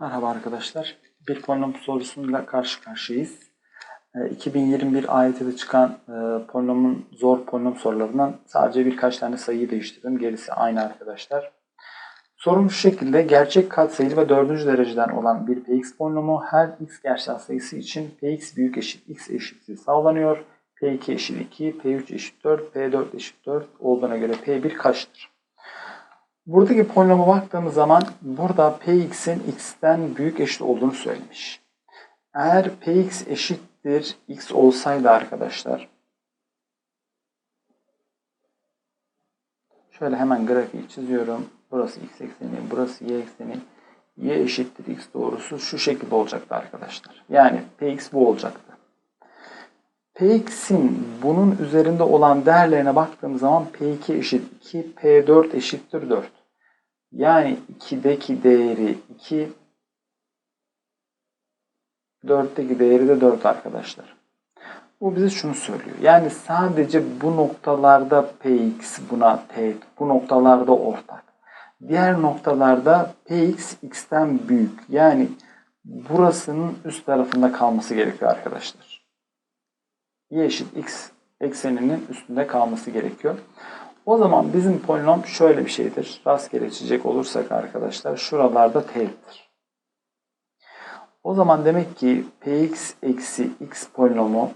Merhaba arkadaşlar. Bir polinom sorusuyla karşı karşıyayız. Ee, 2021 AYT'de çıkan e, polinomun zor polinom sorularından sadece birkaç tane sayıyı değiştirdim. Gerisi aynı arkadaşlar. Sorumuz şu şekilde. Gerçek katsayılı ve dördüncü dereceden olan bir px polinomu her x gerçel sayısı için px büyük eşit x eşitliği sağlanıyor. p2 eşit 2, p3 eşit 4, p4 eşit 4 olduğuna göre p1 kaçtır? Buradaki polinoma baktığımız zaman burada px'in x'ten büyük eşit olduğunu söylemiş. Eğer px eşittir x olsaydı arkadaşlar şöyle hemen grafiği çiziyorum. Burası x ekseni, burası y ekseni. y eşittir x doğrusu şu şekilde olacaktı arkadaşlar. Yani px bu olacaktı. Px'in bunun üzerinde olan değerlerine baktığımız zaman P2 eşit 2, P4 eşittir 4. Yani 2'deki değeri 2, 4'teki değeri de 4 arkadaşlar. Bu bize şunu söylüyor. Yani sadece bu noktalarda Px buna teğet, bu noktalarda ortak. Diğer noktalarda Px x'ten büyük. Yani burasının üst tarafında kalması gerekiyor arkadaşlar. Y eşit x ekseninin üstünde kalması gerekiyor. O zaman bizim polinom şöyle bir şeydir. Rastgele çizecek olursak arkadaşlar şuralarda teğettir. O zaman demek ki px eksi x polinomu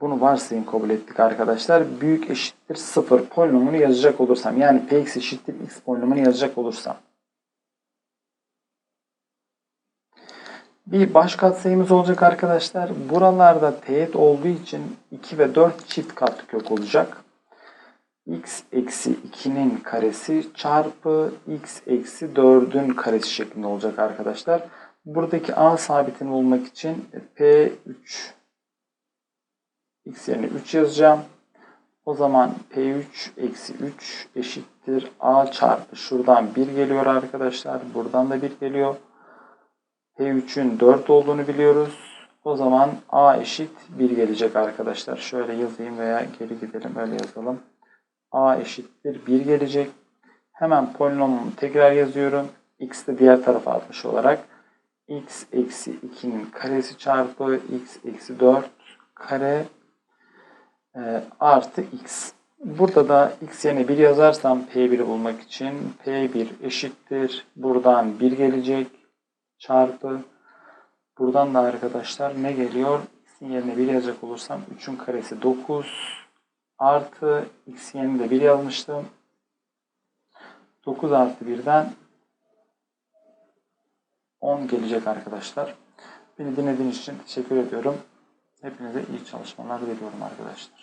bunu varsayım kabul ettik arkadaşlar. Büyük eşittir 0 polinomunu yazacak olursam yani px eşittir x polinomunu yazacak olursam bir baş katsayımız olacak arkadaşlar. Buralarda teğet olduğu için 2 ve 4 çift katlı kök olacak x eksi 2'nin karesi çarpı x eksi 4'ün karesi şeklinde olacak arkadaşlar. Buradaki a sabitini bulmak için p3 x yerine 3 yazacağım. O zaman p3 eksi 3 eşittir a çarpı şuradan 1 geliyor arkadaşlar. Buradan da 1 geliyor. p3'ün 4 olduğunu biliyoruz. O zaman a eşit 1 gelecek arkadaşlar. Şöyle yazayım veya geri gidelim öyle yazalım a eşittir 1 gelecek. Hemen polinomumu tekrar yazıyorum. x de diğer tarafa atmış olarak x eksi 2'nin karesi çarpı x eksi 4 kare e, artı x. Burada da x yerine 1 yazarsam p1'i bulmak için p1 eşittir. Buradan 1 gelecek çarpı buradan da arkadaşlar ne geliyor? x'in yerine 1 yazacak olursam 3'ün karesi 9 artı x yerine de 1 yazmıştım. 9 artı 1'den 10 gelecek arkadaşlar. Beni dinlediğiniz için teşekkür ediyorum. Hepinize iyi çalışmalar diliyorum arkadaşlar.